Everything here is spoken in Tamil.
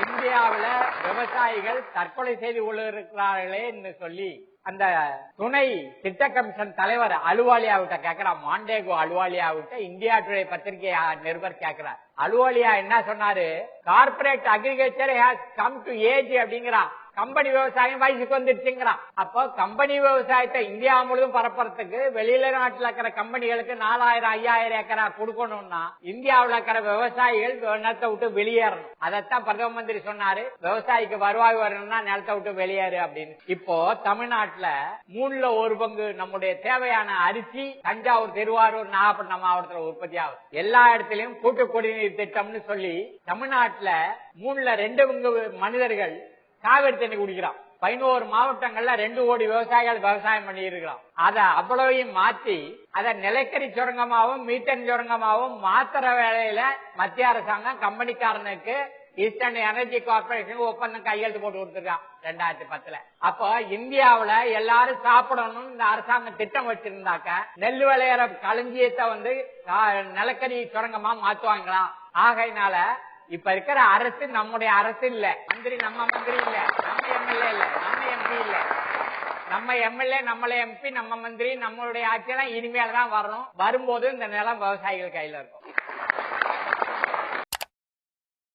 இந்தியாவுல விவசாயிகள் தற்கொலை செய்து கொள்ளிருக்கிறார்களே என்று சொல்லி அந்த துணை திட்ட கமிஷன் தலைவர் அலுவாலியாவிட்ட கேக்குறான் மாண்டேகோ அலுவாலியாவிட்ட இந்தியா டுடே பத்திரிகை நிருபர் கேக்குறார் அலுவாலியா என்ன சொன்னாரு? Corporate agriculture has come to age அப்படிங்கிறான் கம்பெனி விவசாயம் வயசுக்கு வந்துருச்சுங்கிறான் அப்போ கம்பெனி விவசாயத்தை இந்தியா முழுவதும் பரப்புறதுக்கு வெளியில நாட்டுல இருக்கிற கம்பெனிகளுக்கு நாலாயிரம் ஐயாயிரம் ஏக்கரா கொடுக்கணும்னா இந்தியாவுல இருக்கிற விவசாயிகள் நிலத்தை விட்டு வெளியேறணும். அதைத்தான் பிரதம மந்திரி சொன்னாரு. விவசாயிக்கு வருவாய் வரணும்னா நிலத்தை விட்டு வெளியேறு அப்படின்னு. இப்போ தமிழ்நாட்டுல மூணுல ஒரு பங்கு நம்முடைய தேவையான அரிசி தஞ்சாவூர் திருவாரூர் நாகப்பட்டினம் மாவட்டத்துல உற்பத்தி ஆகுது. எல்லா இடத்திலையும் கூட்டு குடிநீர் திட்டம்னு சொல்லி தமிழ்நாட்டுல மூணுல ரெண்டு பங்கு மனிதர்கள் காவிரி தண்ணி குடிக்கிறான். பதினோரு மாவட்டங்கள்ல ரெண்டு கோடி விவசாயிகள் விவசாயம் பண்ணி இருக்கிறோம் அத அவ்வளவையும் மாத்தி அத நிலக்கரி சுரங்கமாவும் மீத்தன் சுரங்கமாவும் மாத்திர வேலையில மத்திய அரசாங்கம் கம்பெனிக்காரனுக்கு ஈஸ்டர்ன் எனர்ஜி கார்பரேஷனுக்கு ஒப்பந்தம் கையெழுத்து போட்டு கொடுத்துருக்கான் ரெண்டாயிரத்தி பத்துல. அப்போ இந்தியாவுல எல்லாரும் சாப்பிடணும் இந்த அரசாங்கம் திட்டம் வச்சிருந்தாக்க நெல் விளையிற களஞ்சியத்தை வந்து நிலக்கரி சுரங்கமா மாத்துவாங்களாம். ஆகையினால இப்ப இருக்கிற அரசு நம்முடைய அரசு இல்ல. மந்திரி நம்ம மந்திரி இல்ல. நம்ம எம்எல்ஏ இல்ல. நம்ம எம்பி இல்ல. நம்ம எம்எல்ஏ நம்மள எம்பி நம்ம மந்திரி நம்மளுடைய ஆட்சியெல்லாம் இனிமேல் தான் வரணும் வரும்போது இந்த நிலம் விவசாயிகள் கையில இருக்கும்.